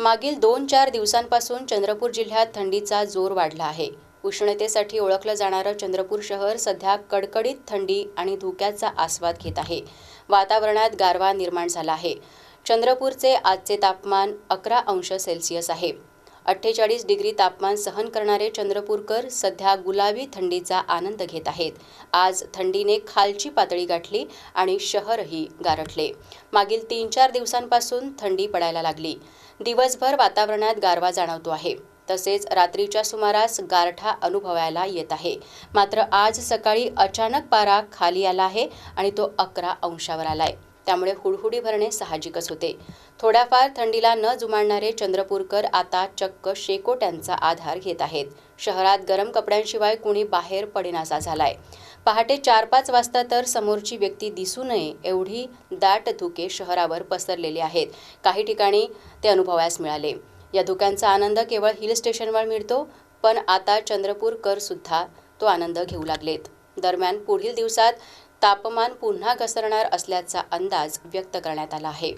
मागील दोन चार दिवसांपासून चंद्रपूर जिल्ह्यात थंडीचा जोर वाढला आहे. उष्णतेसाठी ओळखलं जाणारं चंद्रपूर शहर सध्या कडकडीत थंडी आणि धुक्याचा आस्वाद घेत आहे. वातावरणात गारवा निर्माण झाला आहे. चंद्रपूरचे आजचे तापमान अकरा अंश सेल्सिअस आहे. अठ्ठेचाळीस डिग्री तापमान सहन करणारे चंद्रपूरकर सध्या गुलाबी थंडीचा आनंद घेत आहेत. आज थंडीने खालची पातळी गाठली आणि शहरही गारठले. मागील तीन चार दिवसांपासून थंडी पडायला लागली. दिवसभर वातावरणात गारवा जाणवतो आहे. तसेच रात्रीच्या सुमारास गारठा अनुभवायला येत आहे. मात्र आज सकाळी अचानक पारा खाली आला आहे आणि तो अकरा अंशावर आलाय. त्यामुळे हुडहुडी भरणे साहजिकच होते. थोड्याफार थंडीला न जुमानणारे चंद्रपूरकर आता चक्क शेकोट्यांचा आधार घेत आहेत. शहरात गरम कपड्यांशिवाय कुणी बाहेर पडेनासा झालाय. पहाटे चार पाच वाजता तर समोरची व्यक्ती दिसू नये एवढी दाट धुके शहरावर पसरलेले आहेत. काही ठिकाणी ते अनुभवास मिळाले. या धुक्यांचा आनंद केवळ हिल स्टेशनवर मिळतो पण आता चंद्रपूरकर सुद्धा तो आनंद घेऊ लागलेत. दरम्यान पुढील दिवसात तापमान पुन्हा घसरणार असल्याचा अंदाज व्यक्त करण्यात आला आहे.